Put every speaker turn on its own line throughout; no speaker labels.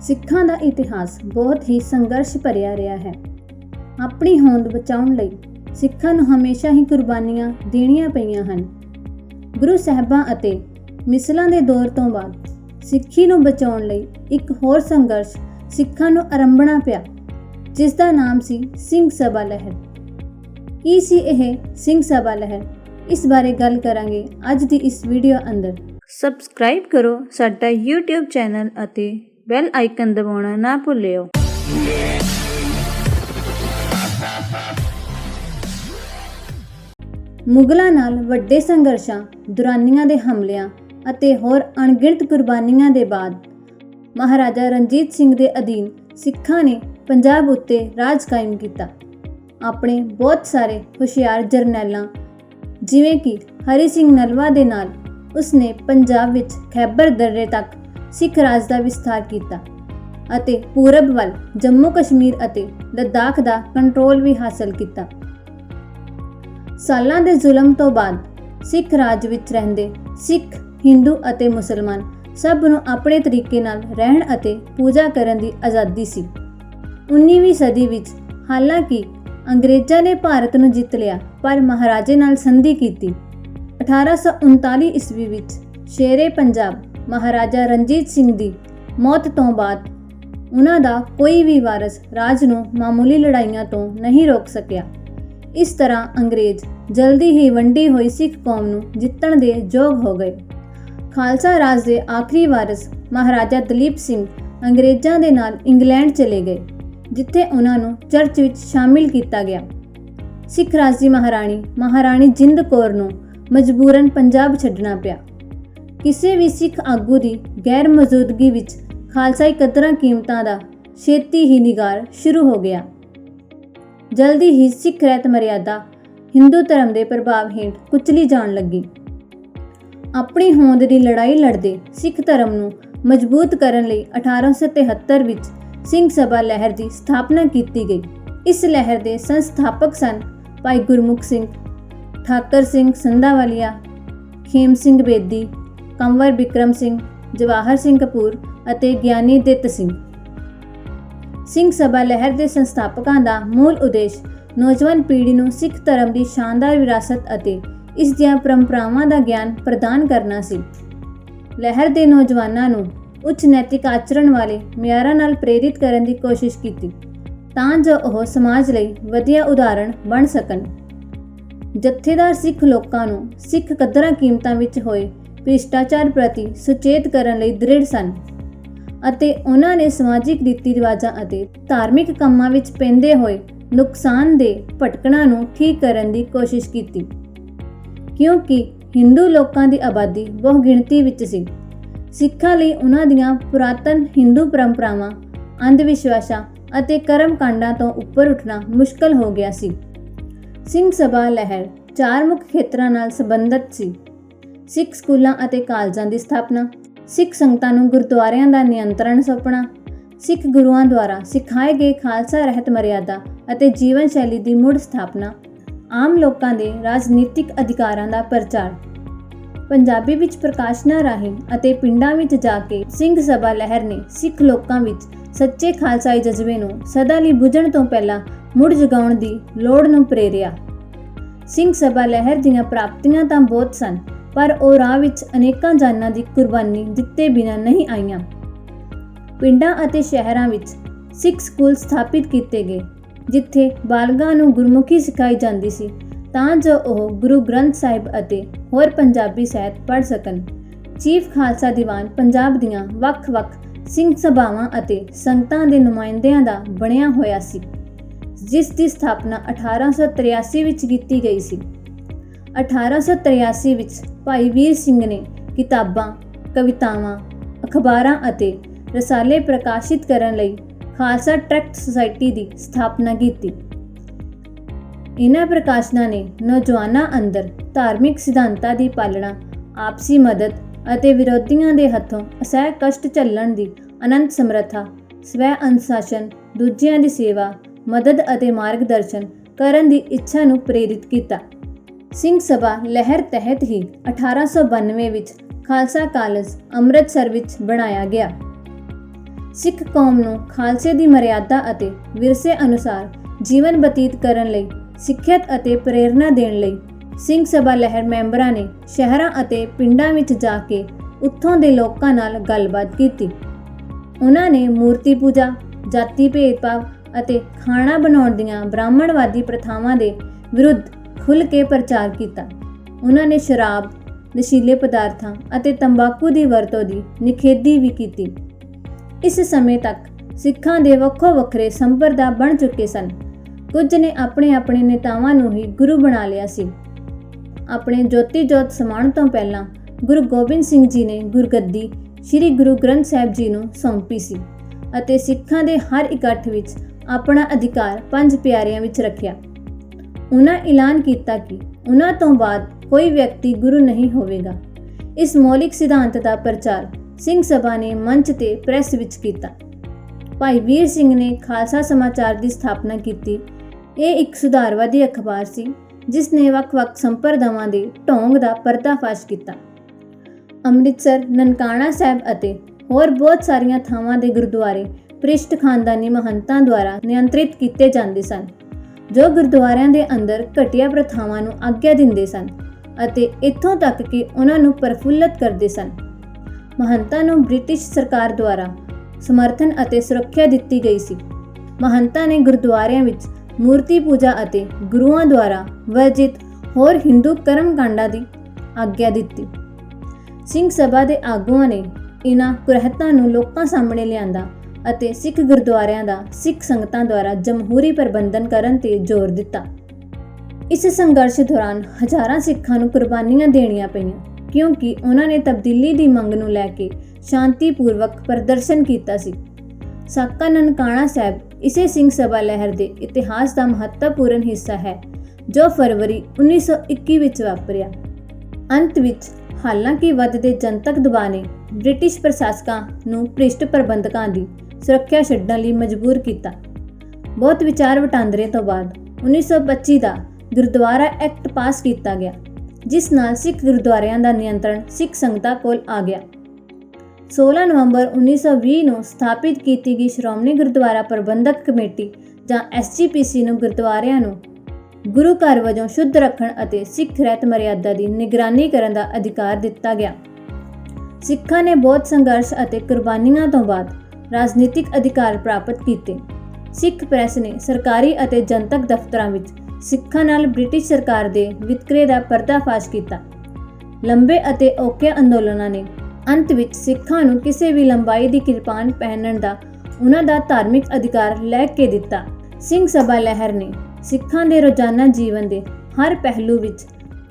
ਸਿੱਖਾਂ ਦਾ ਇਤਿਹਾਸ ਬਹੁਤ ਹੀ ਸੰਘਰਸ਼ ਭਰਿਆ ਰਿਹਾ ਹੈ। ਆਪਣੀ ਹੋਂਦ ਬਚਾਉਣ ਲਈ ਸਿੱਖਾਂ ਨੂੰ ਹਮੇਸ਼ਾ ਹੀ ਕੁਰਬਾਨੀਆਂ ਦੇਣੀਆਂ ਪਈਆਂ ਹਨ। ਗੁਰੂ ਸਾਹਿਬਾਂ ਅਤੇ ਮਿਸਲਾਂ ਦੇ ਦੌਰ ਤੋਂ ਬਾਅਦ ਸਿੱਖੀ ਨੂੰ ਬਚਾਉਣ ਲਈ ਇੱਕ ਹੋਰ ਸੰਘਰਸ਼ ਸਿੱਖਾਂ ਨੂੰ ਆਰੰਭਣਾ ਪਿਆ, ਜਿਸ ਦਾ ਨਾਮ ਸੀ ਸਿੰਘ ਸਭਾ ਲਹਿਰ। ਕੀ ਸੀ ਇਹ ਸਿੰਘ ਸਭਾ ਲਹਿਰ? ਇਸ ਬਾਰੇ ਗੱਲ ਕਰਾਂਗੇ ਅੱਜ ਦੀ ਇਸ ਵੀਡੀਓ ਅੰਦਰ। ਸਬਸਕ੍ਰਾਈਬ ਕਰੋ ਸਾਡਾ YouTube ਚੈਨਲ ਅਤੇ ਬੈਲ ਆਈਕਨ ਦਬਾਉਣਾ ਨਾ ਭੁੱਲਿਓ। ਮੁਗਲਾਂ ਨਾਲ ਵੱਡੇ ਸੰਘਰਸ਼ਾਂ, ਦੁਰਾਨੀਆਂ ਦੇ ਹਮਲਿਆਂ ਅਤੇ ਹੋਰ ਅਣਗਿਣਤ ਕੁਰਬਾਨੀਆਂ ਦੇ ਬਾਅਦ, ਮਹਾਰਾਜਾ ਰਣਜੀਤ ਸਿੰਘ ਦੇ ਅਧੀਨ ਸਿੱਖਾਂ ਨੇ ਪੰਜਾਬ ਉੱਤੇ ਰਾਜ ਕਾਇਮ ਕੀਤਾ। ਆਪਣੇ ਬਹੁਤ ਸਾਰੇ ਹੁਸ਼ਿਆਰ ਜਰਨੈਲਾਂ, ਜਿਵੇਂ ਕਿ ਹਰੀ ਸਿੰਘ ਨਲਵਾ ਦੇ ਨਾਲ, ਉਸਨੇ ਪੰਜਾਬ ਵਿੱਚ ਖੈਬਰ ਦਰਰੇ ਤੱਕ ਸਿੱਖ ਰਾਜ ਦਾ ਵਿਸਥਾਰ ਕੀਤਾ ਅਤੇ ਪੂਰਬ ਵੱਲ ਜੰਮੂ ਕਸ਼ਮੀਰ ਅਤੇ ਲੱਦਾਖ ਦਾ ਕੰਟਰੋਲ ਵੀ ਹਾਸਲ ਕੀਤਾ। ਸਾਲਾਂ ਦੇ ਜ਼ੁਲਮ ਤੋਂ ਬਾਅਦ ਸਿੱਖ ਰਾਜ ਵਿੱਚ ਰਹਿੰਦੇ ਸਿੱਖ, ਹਿੰਦੂ ਅਤੇ ਮੁਸਲਮਾਨ ਸਭ ਨੂੰ ਆਪਣੇ ਤਰੀਕੇ ਨਾਲ ਰਹਿਣ ਅਤੇ ਪੂਜਾ ਕਰਨ ਦੀ ਆਜ਼ਾਦੀ ਸੀ। 19ਵੀਂ ਸਦੀ ਵਿੱਚ ਹਾਲਾਂਕਿ ਅੰਗਰੇਜ਼ਾਂ ਨੇ ਭਾਰਤ ਨੂੰ ਜਿੱਤ ਲਿਆ, ਪਰ ਮਹਾਰਾਜੇ ਨਾਲ ਸੰਧੀ ਕੀਤੀ। 1839 ਈਸਵੀ ਵਿੱਚ ਸ਼ੇਰੇ ਪੰਜਾਬ ਮਹਾਰਾਜਾ ਰਣਜੀਤ ਸਿੰਘ ਦੀ ਮੌਤ ਤੋਂ ਬਾਅਦ ਉਹਨਾਂ ਦਾ ਕੋਈ ਵੀ ਵਾਰਸ ਰਾਜ ਨੂੰ ਮਾਮੂਲੀ ਲੜਾਈਆਂ ਤੋਂ ਨਹੀਂ ਰੋਕ ਸਕਿਆ। ਇਸ ਤਰ੍ਹਾਂ ਅੰਗਰੇਜ਼ ਜਲਦੀ ਹੀ ਵੰਡੀ ਹੋਈ ਸਿੱਖ ਕੌਮ ਨੂੰ ਜਿੱਤਣ ਦੇ ਯੋਗ ਹੋ ਗਏ। ਖਾਲਸਾ ਰਾਜ ਦੇ ਆਖਰੀ ਵਾਰਸ ਮਹਾਰਾਜਾ ਦਲੀਪ ਸਿੰਘ ਅੰਗਰੇਜ਼ਾਂ ਦੇ ਨਾਲ ਇੰਗਲੈਂਡ ਚਲੇ ਗਏ, ਜਿੱਥੇ ਉਹਨਾਂ ਨੂੰ ਚਰਚ ਵਿੱਚ ਸ਼ਾਮਿਲ ਕੀਤਾ ਗਿਆ। ਸਿੱਖ ਰਾਜ ਦੀ ਮਹਾਰਾਣੀ ਮਹਾਰਾਣੀ ਜਿੰਦ ਕੌਰ ਨੂੰ ਮਜਬੂਰਨ ਪੰਜਾਬ ਛੱਡਣਾ ਪਿਆ। ਕਿਸੇ ਵੀ ਸਿੱਖ ਆਗੂ ਦੀ ਗੈਰ ਮੌਜੂਦਗੀ ਵਿੱਚ ਖਾਲਸਾਈ ਕਦਰਾਂ ਕੀਮਤਾਂ ਦਾ ਛੇਤੀ ਹੀ ਨਿਗਾਰ ਸ਼ੁਰੂ ਹੋ ਗਿਆ। ਜਲਦੀ ਹੀ ਸਿੱਖ ਰਹਿਤ ਮਰਿਆਦਾ ਹਿੰਦੂ ਧਰਮ ਦੇ ਪ੍ਰਭਾਵ ਹੇਠ ਕੁਚਲੀ ਜਾਣ ਲੱਗੀ। ਆਪਣੀ ਹੋਂਦ ਦੀ ਲੜਾਈ ਲੜਦੇ ਸਿੱਖ ਧਰਮ ਨੂੰ ਮਜ਼ਬੂਤ ਕਰਨ ਲਈ 1873 ਵਿੱਚ ਸਿੰਘ ਸਭਾ ਲਹਿਰ ਦੀ ਸਥਾਪਨਾ ਕੀਤੀ ਗਈ। ਇਸ ਲਹਿਰ ਦੇ ਸੰਸਥਾਪਕ ਸਨ ਭਾਈ ਗੁਰਮੁਖ ਸਿੰਘ, ਠਾਕਰ ਸਿੰਘ ਸੰਧਾਵਾਲੀਆ, ਖੇਮ ਸਿੰਘ ਬੇਦੀ ਕੰਵਰ ਬਿਕਰਮ ਸਿੰਘ, ਜਵਾਹਰ ਸਿੰਘ ਕਪੂਰ ਅਤੇ ਗਿਆਨੀ ਦਿੱਤ ਸਿੰਘ। ਸਿੰਘ ਸਭਾ ਲਹਿਰ ਦੇ ਸੰਸਥਾਪਕਾਂ ਦਾ ਮੂਲ ਉਦੇਸ਼ ਨੌਜਵਾਨ ਪੀੜ੍ਹੀ ਨੂੰ ਸਿੱਖ ਧਰਮ ਦੀ ਸ਼ਾਨਦਾਰ ਵਿਰਾਸਤ ਅਤੇ ਇਸ ਦੀਆਂ ਪਰੰਪਰਾਵਾਂ ਦਾ ਗਿਆਨ ਪ੍ਰਦਾਨ ਕਰਨਾ ਸੀ। ਲਹਿਰ ਦੇ ਨੌਜਵਾਨਾਂ ਨੂੰ ਉੱਚ ਨੈਤਿਕ ਆਚਰਣ ਵਾਲੇ ਮਿਆਰਾਂ ਨਾਲ ਪ੍ਰੇਰਿਤ ਕਰਨ ਦੀ ਕੋਸ਼ਿਸ਼ ਕੀਤੀ ਤਾਂ ਜੋ ਉਹ ਸਮਾਜ ਲਈ ਵਧੀਆ ਉਦਾਹਰਣ ਬਣ ਸਕਣ। ਜਥੇਦਾਰ ਸਿੱਖ ਲੋਕਾਂ ਨੂੰ ਸਿੱਖ ਕਦਰਾਂ ਕੀਮਤਾਂ ਵਿੱਚ ਹੋਏ ਭ੍ਰਿਸ਼ਟਾਚਾਰ ਪ੍ਰਤੀ ਸੁਚੇਤ ਕਰਨ ਲਈ ਦ੍ਰਿੜ ਸਨ ਅਤੇ ਉਹਨਾਂ ਨੇ ਸਮਾਜਿਕ ਰੀਤੀ ਰਿਵਾਜਾਂ ਅਤੇ ਧਾਰਮਿਕ ਕੰਮਾਂ ਵਿੱਚ ਪੈਂਦੇ ਹੋਏ ਨੁਕਸਾਨ ਦੇ ਭਟਕਣਾ ਨੂੰ ਠੀਕ ਕਰਨ ਦੀ ਕੋਸ਼ਿਸ਼ ਕੀਤੀ। ਕਿਉਂਕਿ ਹਿੰਦੂ ਲੋਕਾਂ ਦੀ ਆਬਾਦੀ ਬਹੁਗਿਣਤੀ ਵਿੱਚ ਸੀ। ਸਿੱਖਾਂ ਲਈ ਉਹਨਾਂ ਦੀਆਂ ਪੁਰਾਤਨ ਹਿੰਦੂ ਪਰੰਪਰਾਵਾਂ ਅੰਧ ਵਿਸ਼ਵਾਸਾਂ ਅਤੇ ਕਰਮ ਕਾਂਡਾਂ ਤੋਂ ਉੱਪਰ ਉੱਠਣਾ ਮੁਸ਼ਕਲ ਹੋ ਗਿਆ ਸੀ। ਸਿੰਘ ਸਭਾ ਲਹਿਰ ਚਾਰ ਮੁੱਖ ਖੇਤਰਾਂ ਨਾਲ ਸੰਬੰਧਿਤ ਸੀ। ਸਿੱਖ ਸਕੂਲਾਂ ਅਤੇ ਕਾਲਜਾਂ ਦੀ ਸਥਾਪਨਾ, ਸਿੱਖ ਸੰਗਤਾਂ ਨੂੰ ਗੁਰਦੁਆਰਿਆਂ ਦਾ ਨਿਯੰਤਰਣ ਸੌਂਪਣਾ, ਸਿੱਖ ਗੁਰੂਆਂ ਦੁਆਰਾ ਸਿਖਾਏ ਗਏ ਖਾਲਸਾ ਰਹਿਤ ਮਰਿਆਦਾ ਅਤੇ ਜੀਵਨ ਸ਼ੈਲੀ ਦੀ ਮੁੜ ਸਥਾਪਨਾ, ਆਮ ਲੋਕਾਂ ਦੇ ਰਾਜਨੀਤਿਕ ਅਧਿਕਾਰਾਂ ਦਾ ਪ੍ਰਚਾਰ। ਪੰਜਾਬੀ ਵਿੱਚ ਪ੍ਰਕਾਸ਼ਨਾਂ ਰਾਹੀਂ ਅਤੇ ਪਿੰਡਾਂ ਵਿੱਚ ਜਾ ਕੇ ਸਿੰਘ ਸਭਾ ਲਹਿਰ ਨੇ ਸਿੱਖ ਲੋਕਾਂ ਵਿੱਚ ਸੱਚੇ ਖਾਲਸਾਈ ਜਜ਼ਬੇ ਨੂੰ ਸਦਾ ਲਈ ਬੁਝਣ ਤੋਂ ਪਹਿਲਾਂ ਮੁੜ ਜਗਾਉਣ ਦੀ ਲੋੜ ਨੂੰ ਪ੍ਰੇਰਿਆ। ਸਿੰਘ ਸਭਾ ਲਹਿਰ ਦੀਆਂ ਪ੍ਰਾਪਤੀਆਂ ਤਾਂ ਬਹੁਤ ਸਨ ਪਰ ਉਹ ਰਾਹ ਵਿੱਚ ਅਨੇਕਾਂ ਜਾਨਾਂ ਦੀ ਕੁਰਬਾਨੀ ਦਿੱਤੇ ਬਿਨਾਂ ਨਹੀਂ ਆਈਆਂ। ਪਿੰਡਾਂ ਅਤੇ ਸ਼ਹਿਰਾਂ ਵਿੱਚ ਸਿੱਖ ਸਕੂਲ ਸਥਾਪਿਤ ਕੀਤੇ ਗਏ, ਜਿੱਥੇ ਬਾਲਗਾਂ ਨੂੰ ਗੁਰਮੁਖੀ ਸਿਖਾਈ ਜਾਂਦੀ ਸੀ, ਤਾਂ ਜੋ ਉਹ ਗੁਰੂ ਗ੍ਰੰਥ ਸਾਹਿਬ ਅਤੇ ਹੋਰ ਪੰਜਾਬੀ ਸਾਹਿਤ ਪੜ੍ਹ ਸਕਣ। ਚੀਫ ਖਾਲਸਾ ਦੀਵਾਨ ਪੰਜਾਬ ਦੀਆਂ ਵੱਖ-ਵੱਖ ਸਿੰਘ ਸਭਾਵਾਂ ਅਤੇ ਸੰਗਤਾਂ ਦੇ ਨੁਮਾਇੰਦਿਆਂ ਦਾ ਬਣਿਆ ਹੋਇਆ ਸੀ, ਜਿਸ ਦੀ ਸਥਾਪਨਾ 1883 ਵਿੱਚ ਕੀਤੀ ਗਈ ਸੀ। 1883 ਵਿੱਚ ਭਾਈ ਵੀਰ ਸਿੰਘ ਨੇ ਕਿਤਾਬਾਂ, ਕਵਿਤਾਵਾਂ, ਅਖਬਾਰਾਂ ਅਤੇ ਰਸਾਲੇ ਪ੍ਰਕਾਸ਼ਿਤ ਕਰਨ ਲਈ ਖਾਲਸਾ ਟਰੈਕਟ ਸੁਸਾਇਟੀ ਦੀ ਸਥਾਪਨਾ ਕੀਤੀ। ਇਹਨਾਂ ਪ੍ਰਕਾਸ਼ਨਾਂ ਨੇ ਨੌਜਵਾਨਾਂ ਅੰਦਰ ਧਾਰਮਿਕ ਸਿਧਾਂਤਾਂ ਦੀ ਪਾਲਣਾ, ਆਪਸੀ ਮਦਦ ਅਤੇ ਵਿਰੋਧੀਆਂ ਦੇ ਹੱਥੋਂ ਅਸਹਿ ਕਸ਼ਟ ਝੱਲਣ ਦੀ ਅਨੰਤ ਸਮਰੱਥਾ, ਸਵੈ ਅਨੁਸ਼ਾਸਨ, ਦੂਜਿਆਂ ਦੀ ਸੇਵਾ, ਮਦਦ ਅਤੇ ਮਾਰਗਦਰਸ਼ਨ ਕਰਨ ਦੀ ਇੱਛਾ ਨੂੰ ਪ੍ਰੇਰਿਤ ਕੀਤਾ। ਸਿੰਘ ਸਭਾ ਲਹਿਰ ਤਹਿਤ ਹੀ 1892 ਵਿੱਚ ਖਾਲਸਾ ਕਾਲਜ ਅੰਮ੍ਰਿਤਸਰ ਵਿੱਚ ਬਣਾਇਆ ਗਿਆ। ਸਿੱਖ ਕੌਮ ਨੂੰ ਖਾਲਸੇ ਦੀ ਮਰਿਆਦਾ ਅਤੇ ਵਿਰਸੇ ਅਨੁਸਾਰ ਜੀਵਨ ਬਤੀਤ ਕਰਨ ਲਈ ਸਿੱਖਿਅਤ ਅਤੇ ਪ੍ਰੇਰਣਾ ਦੇਣ ਲਈ ਸਿੰਘ ਸਭਾ ਲਹਿਰ ਮੈਂਬਰਾਂ ਨੇ ਸ਼ਹਿਰਾਂ ਅਤੇ ਪਿੰਡਾਂ ਵਿੱਚ ਜਾ ਕੇ ਉੱਥੋਂ ਦੇ ਲੋਕਾਂ ਨਾਲ ਗੱਲਬਾਤ ਕੀਤੀ। ਉਹਨਾਂ ਨੇ ਮੂਰਤੀ ਪੂਜਾ, ਜਾਤੀ ਭੇਦਭਾਵ ਅਤੇ ਖਾਣਾ ਬਣਾਉਣ ਦੀਆਂ ਬ੍ਰਾਹਮਣਵਾਦੀ ਪ੍ਰਥਾਵਾਂ ਦੇ ਵਿਰੁੱਧ ਖੁੱਲ੍ਹ ਕੇ ਪ੍ਰਚਾਰ ਕੀਤਾ। ਉਹਨਾਂ ਨੇ ਸ਼ਰਾਬ, ਨਸ਼ੀਲੇ ਪਦਾਰਥਾਂ ਅਤੇ ਤੰਬਾਕੂ ਦੀ ਵਰਤੋਂ ਦੀ ਨਿਖੇਧੀ ਵੀ ਕੀਤੀ। ਇਸ ਸਮੇਂ ਤੱਕ ਸਿੱਖਾਂ ਦੇ ਵੱਖੋ ਵੱਖਰੇ ਸੰਪਰਦਾ ਬਣ ਚੁੱਕੇ ਸਨ। ਕੁਝ ਨੇ ਆਪਣੇ ਆਪਣੇ ਨੇਤਾਵਾਂ ਨੂੰ ਹੀ ਗੁਰੂ ਬਣਾ ਲਿਆ ਸੀ। ਆਪਣੇ ਜੋਤੀ ਜੋਤ ਸਮਾਣ ਤੋਂ ਪਹਿਲਾਂ ਗੁਰੂ ਗੋਬਿੰਦ ਸਿੰਘ ਜੀ ਨੇ ਗੁਰਗੱਦੀ ਸ੍ਰੀ ਗੁਰੂ ਗ੍ਰੰਥ ਸਾਹਿਬ ਜੀ ਨੂੰ ਸੌਂਪੀ ਸੀ ਅਤੇ ਸਿੱਖਾਂ ਦੇ ਹਰ ਇਕੱਠ ਵਿੱਚ ਆਪਣਾ ਅਧਿਕਾਰ ਪੰਜ ਪਿਆਰਿਆਂ ਵਿੱਚ ਰੱਖਿਆ। ਉਹਨਾਂ ਐਲਾਨ ਕੀਤਾ ਕਿ ਉਹਨਾਂ ਤੋਂ ਬਾਅਦ ਕੋਈ ਵਿਅਕਤੀ ਗੁਰੂ ਨਹੀਂ ਹੋਵੇਗਾ। ਇਸ ਮੌਲਿਕ ਸਿਧਾਂਤ ਦਾ ਪ੍ਰਚਾਰ ਸਿੰਘ ਸਭਾ ਨੇ ਮੰਚ ਤੇ ਪ੍ਰੈਸ ਵਿੱਚ ਕੀਤਾ। ਭਾਈ ਵੀਰ ਸਿੰਘ ਨੇ ਖਾਲਸਾ ਸਮਾਚਾਰ ਦੀ ਸਥਾਪਨਾ ਕੀਤੀ। ਇਹ ਇੱਕ ਸੁਧਾਰਵਾਦੀ ਅਖਬਾਰ ਸੀ, ਜਿਸ ਨੇ ਵੱਖ-ਵੱਖ ਸੰਪਰਦਾਵਾਂ ਦੇ ਢੋਂਗ ਦਾ ਪਰਦਾਫਾਸ਼ ਕੀਤਾ। ਅੰਮ੍ਰਿਤਸਰ, ਨਨਕਾਣਾ ਸਾਹਿਬ ਅਤੇ ਹੋਰ ਬਹੁਤ ਸਾਰੀਆਂ ਥਾਵਾਂ ਦੇ ਗੁਰਦੁਆਰੇ ਪ੍ਰਿਸ਼ਟ ਖਾਨਦਾਨੀ ਮਹੰਤਾਂ ਦੁਆਰਾ ਨਿਯੰਤਰਿਤ ਕੀਤੇ ਜਾਂਦੇ ਸਨ। ਜੋ ਗੁਰਦੁਆਰਿਆਂ ਦੇ ਅੰਦਰ ਘਟੀਆ ਪ੍ਰਥਾਵਾਂ ਨੂੰ ਆਗਿਆ ਦਿੰਦੇ ਸਨ ਅਤੇ ਇੱਥੋਂ ਤੱਕ ਕਿ ਉਹਨਾਂ ਨੂੰ ਪ੍ਰਫੁੱਲਤ ਕਰਦੇ ਸਨ। ਮਹੰਤਾਂ ਨੂੰ ਬ੍ਰਿਟਿਸ਼ ਸਰਕਾਰ ਦੁਆਰਾ ਸਮਰਥਨ ਅਤੇ ਸੁਰੱਖਿਆ ਦਿੱਤੀ ਗਈ ਸੀ। ਮਹੰਤਾਂ ਨੇ ਗੁਰਦੁਆਰਿਆਂ ਵਿੱਚ ਮੂਰਤੀ ਪੂਜਾ ਅਤੇ ਗੁਰੂਆਂ ਦੁਆਰਾ ਵਰਜਿਤ ਹੋਰ ਹਿੰਦੂ ਕਰਮ ਕਾਂਡਾਂ ਦੀ ਆਗਿਆ ਦਿੱਤੀ। ਸਿੰਘ ਸਭਾ ਦੇ ਆਗੂਆਂ ਨੇ ਇਹਨਾਂ ਕੁਰਹਤਾਂ ਨੂੰ ਲੋਕਾਂ ਸਾਹਮਣੇ ਲਿਆਂਦਾ ਅਤੇ ਸਿੱਖ ਗੁਰਦੁਆਰਿਆਂ ਦਾ ਸਿੱਖ ਸੰਗਤਾਂ ਦੁਆਰਾ ਜਮਹੂਰੀ ਪ੍ਰਬੰਧਨ ਕਰਨ ਤੇ ਜ਼ੋਰ ਦਿੱਤਾ। ਇਸ ਸੰਘਰਸ਼ ਦੌਰਾਨ ਹਜ਼ਾਰਾਂ ਸਿੱਖਾਂ ਨੂੰ ਕੁਰਬਾਨੀਆਂ ਦੇਣੀਆਂ ਪਈਆਂ, ਕਿਉਂਕਿ ਉਹਨਾਂ ਨੇ ਤਬਦੀਲੀ ਦੀ ਮੰਗ ਨੂੰ ਲੈ ਕੇ ਸ਼ਾਂਤੀਪੂਰਵਕ ਪ੍ਰਦਰਸ਼ਨ ਕੀਤਾ ਸੀ। ਸਾਕਾ ਨਨਕਾਣਾ ਸਾਹਿਬ ਇਸੇ ਸਿੰਘ ਸਭਾ ਲਹਿਰ ਦੇ ਇਤਿਹਾਸ ਦਾ ਮਹੱਤਵਪੂਰਨ ਹਿੱਸਾ ਹੈ, ਜੋ ਫਰਵਰੀ 1921 ਵਿੱਚ ਵਾਪਰਿਆ। ਅੰਤ ਵਿੱਚ ਹਾਲਾਂਕਿ ਵੱਧਦੇ ਜਨਤਕ ਦਬਾਅ ਨੇ ਬ੍ਰਿਟਿਸ਼ ਪ੍ਰਸ਼ਾਸਕਾਂ ਨੂੰ ਭ੍ਰਿਸ਼ਟ ਪ੍ਰਬੰਧਕਾਂ ਦੀ ਸੁਰੱਖਿਆ ਛੱਡਣ ਲਈ ਮਜਬੂਰ ਕੀਤਾ। ਬਹੁਤ ਵਿਚਾਰ ਵਟਾਂਦਰੇ ਤੋਂ ਬਾਅਦ 1925 ਦਾ ਗੁਰਦੁਆਰਾ ਐਕਟ ਪਾਸ ਕੀਤਾ ਗਿਆ, ਜਿਸ ਨਾਲ ਸਿੱਖ ਗੁਰਦੁਆਰਿਆਂ ਦਾ ਨਿਯੰਤਰਣ ਸਿੱਖ ਸੰਗਤਾਂ ਕੋਲ ਆ ਗਿਆ। 16 ਨਵੰਬਰ 1920 ਨੂੰ ਸਥਾਪਿਤ ਕੀਤੀ ਗਈ ਸ਼੍ਰੋਮਣੀ ਗੁਰਦੁਆਰਾ ਪ੍ਰਬੰਧਕ ਕਮੇਟੀ ਜਾਂ ਐਸਜੀਪੀਸੀ ਨੂੰ ਗੁਰਦੁਆਰਿਆਂ ਨੂੰ ਗੁਰੂ ਘਰ ਵਜੋਂ ਸ਼ੁੱਧ ਰੱਖਣ ਅਤੇ ਸਿੱਖ ਰਹਿਤ ਮਰਿਆਦਾ ਦੀ ਨਿਗਰਾਨੀ ਕਰਨ ਦਾ ਅਧਿਕਾਰ ਦਿੱਤਾ ਗਿਆ। ਸਿੱਖਾਂ ਨੇ ਬਹੁਤ ਸੰਘਰਸ਼ ਅਤੇ ਕੁਰਬਾਨੀਆਂ ਤੋਂ ਬਾਅਦ ਰਾਜਨੀਤਿਕ ਅਧਿਕਾਰ ਪ੍ਰਾਪਤ ਕੀਤੇ। ਸਿੱਖ ਪ੍ਰੈਸ ਨੇ ਸਰਕਾਰੀ ਅਤੇ ਜਨਤਕ ਦਫ਼ਤਰਾਂ ਵਿੱਚ ਸਿੱਖਾਂ ਨਾਲ ਬ੍ਰਿਟਿਸ਼ ਸਰਕਾਰ ਦੇ ਵਿਤਕਰੇ ਦਾ ਪਰਦਾਫਾਸ਼ ਕੀਤਾ। ਲੰਬੇ ਅਤੇ ਔਖੇ ਅੰਦੋਲਨਾਂ ਨੇ ਅੰਤ ਵਿੱਚ ਸਿੱਖਾਂ ਨੂੰ ਕਿਸੇ ਵੀ ਲੰਬਾਈ ਦੀ ਕਿਰਪਾਨ ਪਹਿਨਣ ਦਾ ਉਹਨਾਂ ਦਾ ਧਾਰਮਿਕ ਅਧਿਕਾਰ ਲੈ ਕੇ ਦਿੱਤਾ। ਸਿੰਘ ਸਭਾ ਲਹਿਰ ਨੇ ਸਿੱਖਾਂ ਦੇ ਰੋਜ਼ਾਨਾ ਜੀਵਨ ਦੇ ਹਰ ਪਹਿਲੂ ਵਿੱਚ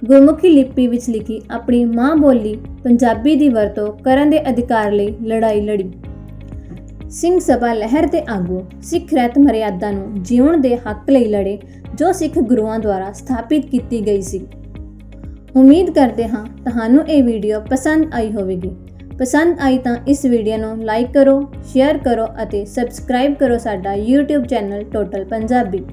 ਗੁਰਮੁਖੀ ਲਿਪੀ ਵਿੱਚ ਲਿਖੀ ਆਪਣੀ ਮਾਂ ਬੋਲੀ ਪੰਜਾਬੀ ਦੀ ਵਰਤੋਂ ਕਰਨ ਦੇ ਅਧਿਕਾਰ ਲਈ ਲੜਾਈ ਲੜੀ। ਸਿੰਘ ਸਭਾ ਲਹਿਰ ਦੇ ਆਗੂ ਸਿੱਖ ਰਹਿਤ ਮਰਿਆਦਾ ਨੂੰ ਜਿਉਣ ਦੇ ਹੱਕ ਲਈ ਲੜੇ, ਜੋ ਸਿੱਖ ਗੁਰੂਆਂ ਦੁਆਰਾ ਸਥਾਪਿਤ ਕੀਤੀ ਗਈ ਸੀ। ਉਮੀਦ ਕਰਦੇ ਹਾਂ ਤੁਹਾਨੂੰ ਇਹ ਵੀਡੀਓ ਪਸੰਦ ਆਈ ਹੋਵੇਗੀ। ਪਸੰਦ ਆਈ ਤਾਂ ਇਸ ਵੀਡੀਓ ਨੂੰ ਲਾਈਕ ਕਰੋ, ਸ਼ੇਅਰ ਕਰੋ ਅਤੇ ਸਬਸਕ੍ਰਾਈਬ ਕਰੋ ਸਾਡਾ YouTube ਚੈਨਲ ਟੋਟਲ ਪੰਜਾਬੀ